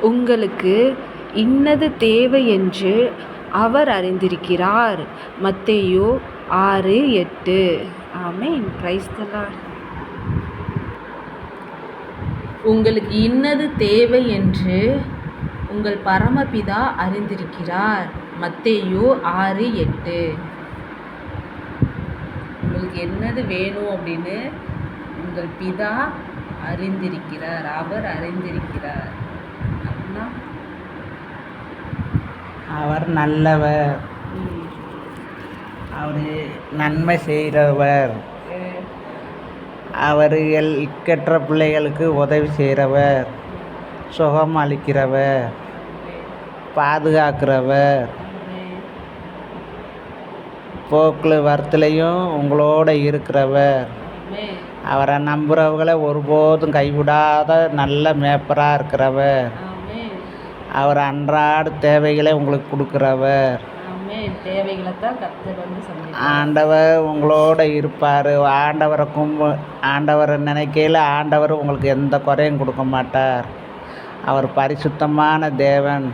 உங்களுக்கு இன்னது தேவை என்று அவர் அறிந்திருக்கிறார். மத்தேயோ ஆறு எட்டு. ஆமேன். பிரைஸ் உங்களுக்கு இன்னது தேவை என்று உங்கள் பரமபிதா அறிந்திருக்கிறார். மத்தேயோ ஆறு எட்டு. உங்களுக்கு என்னது வேணும் அப்படின்னு உங்கள் பிதா அறிந்திருக்கிறார். அவர் அறிந்திருக்கிறார் அப்படின்னா அவர் நல்லவர். அவர் நன்மை செய்கிறவர் அவர் எல் இக்கற்ற பிள்ளைகளுக்கு உதவி செய்கிறவர் சுகம் அளிக்கிறவர். பாதுகாக்கிறவர். ஆமென். போக்கில் வரத்துலையும் உங்களோட இருக்கிறவர். அவரை நம்புகிறவங்களை ஒருபோதும் கைவிடாத நல்ல மேப்பராக இருக்கிறவர். அவர் அன்றாட தேவைகளை உங்களுக்கு கொடுக்குறவர். ஆண்டவர் உங்களோட இருப்பார். ஆண்டவரை கும்பு ஆண்டவரை நினைக்கையில் ஆண்டவர் உங்களுக்கு எந்த குறையும் கொடுக்க மாட்டார். அவர் பரிசுத்தமான தேவன்.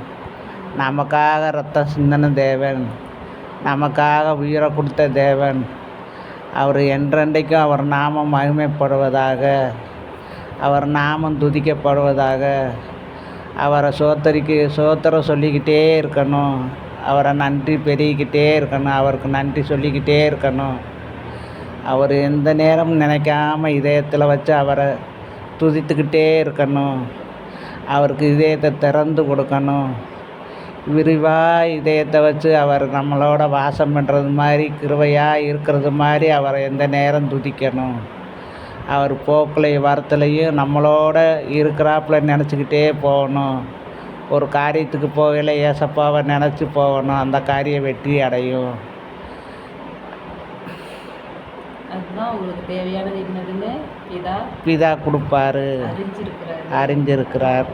நமக்காக ரத்தம் சிந்தின தேவன். நமக்காக உயிரை கொடுத்த தேவன். அவர் என்றென்றைக்கும் அவர் நாமம் மகிமைப்படுவதாக அவர் நாமம் துதிக்கப்படுவதாக அவரை சோத்தரிக்கு சோத்திரம் சொல்லிக்கிட்டே இருக்கணும். அவரை நன்றி பெருகிக்கிட்டே இருக்கணும். அவருக்கு நன்றி சொல்லிக்கிட்டே இருக்கணும். அவர் எந்த நேரமும் நினைக்காம இதயத்தில் வச்சு அவரை துதித்துக்கிட்டே இருக்கணும். அவருக்கு இதயத்தை திறந்து கொடுக்கணும். விரிவாக இதயத்தை வச்சு அவர் நம்மளோட வாசம் பண்ணுறது மாதிரி கிருபையாக இருக்கிறது மாதிரி அவரை எந்த நேரம் துதிக்கணும். அவர் போக்குலையும் வரத்துலையும் நம்மளோட இருக்கிறாப்புல நினச்சிக்கிட்டே போகணும். ஒரு காரியத்துக்கு போகல ஏசப்பாவை நினச்சி போகணும். அந்த காரியம் வெற்றி அடையும். பிதா கொடுப்பாரு. அறிஞ்சிருக்கிறார்.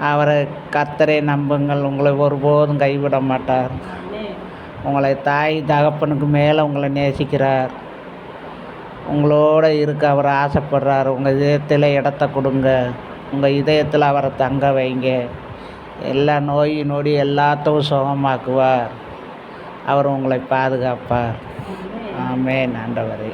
அவரை கர்த்தரை நம்புங்கள். உங்களை ஒருபோதும் கைவிட மாட்டார். உங்களை தாய் தகப்பனுக்கு மேலே உங்களை நேசிக்கிறார். உங்களோட இருக்க அவர் ஆசைப்படுறார். உங்கள் இதயத்தில் இடத்த கொடுங்க. உங்கள் இதயத்தில் அவரை தங்க வைங்க. எல்லா நோய் நொடி எல்லாத்தையும் சுகமாக்குவார். அவர் உங்களை பாதுகாப்பார். ஆமென். ஆண்டவரே.